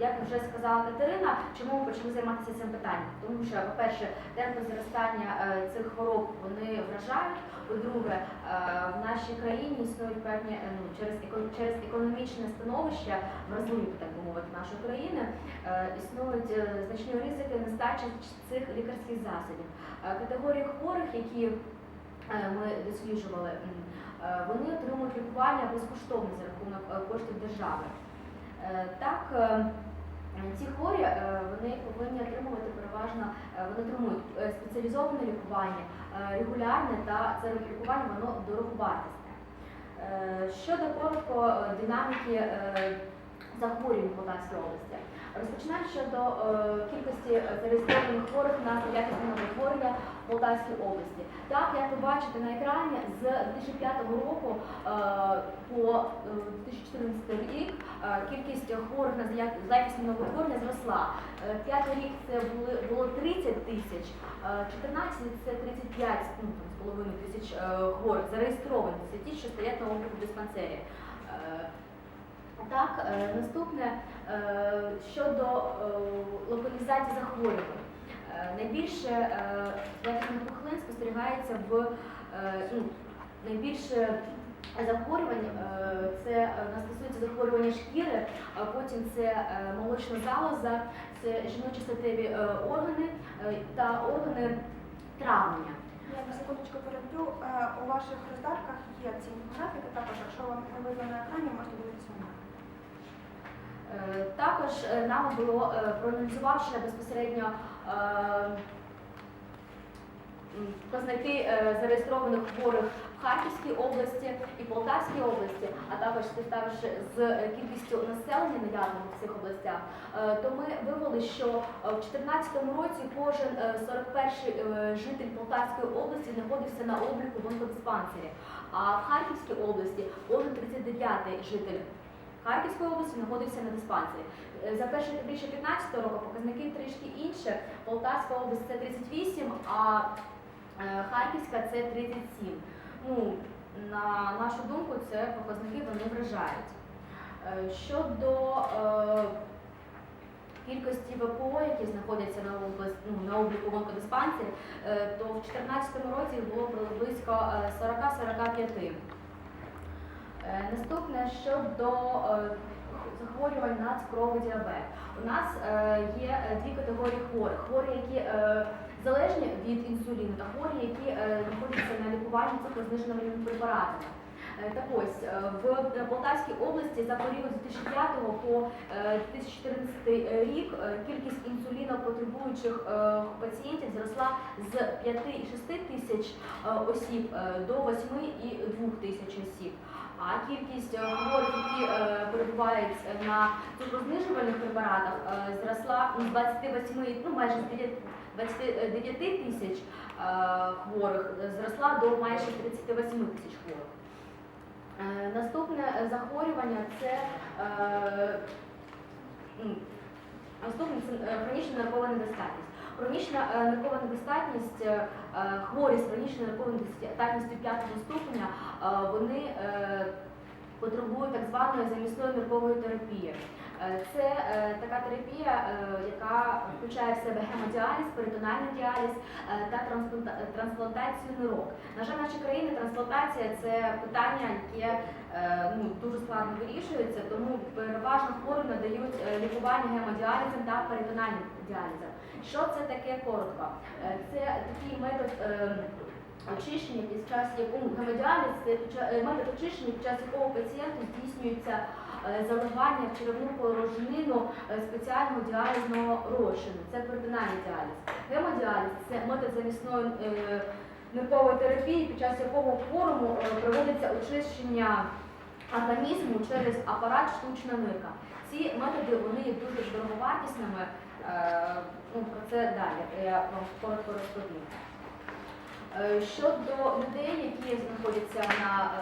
як вже сказала Катерина, чому ми почали займатися цим питанням? Тому що, по-перше, темпи зростання е, цих хвороб вони вражають. По-друге, е, в нашій країні існують певні е, ну, через через економічне становище вразливі, так би мовити, нашої країни, існують значні ризики нестачі цих лікарських засобів. Категорії хворих, які ми досліджували, вони отримують лікування безкоштовно за рахунок коштів держави. Е, Так, е, ці хворі е, вони повинні отримувати переважно, вони отримують спеціалізоване лікування, регулярне та це лікування воно дороговартісне. Щодо коротко динаміки захворювань в Полтавській області. Розпочинаємо щодо кількості зареєстрованих хворих на якісне в Полтавській області. Так, як ви бачите на екрані, з 2005 року е, по е, 2014 рік е, кількість хворих на зая- новотворення зросла. Е, П'ятий рік це було 30 тисяч, е, 14 це 35 ну, з тисяч е, хворих зареєстрованих. Це ті, що стоять на обліку диспансері. Е, Так, е, наступне е, щодо е, локалізації захворювань. Найбільше якісних пухлин спостерігається в е, ну, найбільше захворювань е, це е, нас стосується захворювання шкіри, а потім це молочна залоза, це жіночі статеві органи та органи травлення. Я на секундочку переб'ю. У ваших роздатках є ці інфографіки, також якщо вам не видно на екрані, можете дивитися. Е, Також нами було проаналізувавши безпосередньо е, показники е, зареєстрованих хворих в Харківській області і Полтавській області, а також співставивши з е, кількістю населення наявного в цих областях, то ми вивели, що в 2014 році кожен е, 41-й е, житель Полтавської області знаходився на обліку в онкодиспансері, а в Харківській області кожен 39-й житель Харківської області знаходився на диспансері. Е, За перше півріччя 15 року показники трішки інші. Полтавська область це 38, а е, Харківська це 37. Ну, на нашу думку, це показники вони вражають. Е, Щодо е, кількості ВПО, які знаходяться на область, ну, на обліку в онкодиспансері, е, то в 2014 році їх було близько е, 40-45. Е, Наступне щодо е, захворювань на цукровий діабет. У нас е, є дві категорії хворих: хворі, які залежні від інсуліну, та хворі, які знаходяться на лікуванні цукрозниженими препаратами. Так ось в Полтавській області за період з 2005 по е, 2014 рік кількість інсулінопотребуючих пацієнтів зросла з 5,6 тисяч осіб до 8,2 тисяч осіб. А кількість е, хворих, які е, перебувають на цукрознижувальних препаратах, е, зросла ну, з 28, ну майже з 9 29 тисяч хворих, зросла до майже 38 тисяч хворих. Наступне захворювання це наступне це хронічна нервова недостатність. Хронічна нервова недостатність, хворі з хронічною нервовою недостатністю п'ятого ступеня, вони е, потребують так званої замісної нервової терапії. Е, Це е, така терапія, е, яка включає в себе гемодіаліз, перитональний діаліз е, та трансплантацію нирок. На жаль, в нашій країні трансплантація це питання, яке е, ну, дуже складно вирішується, тому переважно хворим надають е, лікування гемодіалізом та перитональним діалізом. Що це таке коротко? Е, Це такий метод. Е, Очищення під час якого під ча- е, метод очищення, під час якого пацієнту здійснюється е, заливання в черевну порожнину е, спеціального діалізного розчину. Це перитональний діаліз. Гемодіаліз це метод замісної е, ниркової терапії, під час якого хворому е, проводиться очищення організму через апарат штучна нирка. Ці методи вони є дуже дороговартісними. Е, ну, про це далі я вам коротко розповім. Е, Щодо людей, які знаходяться на е,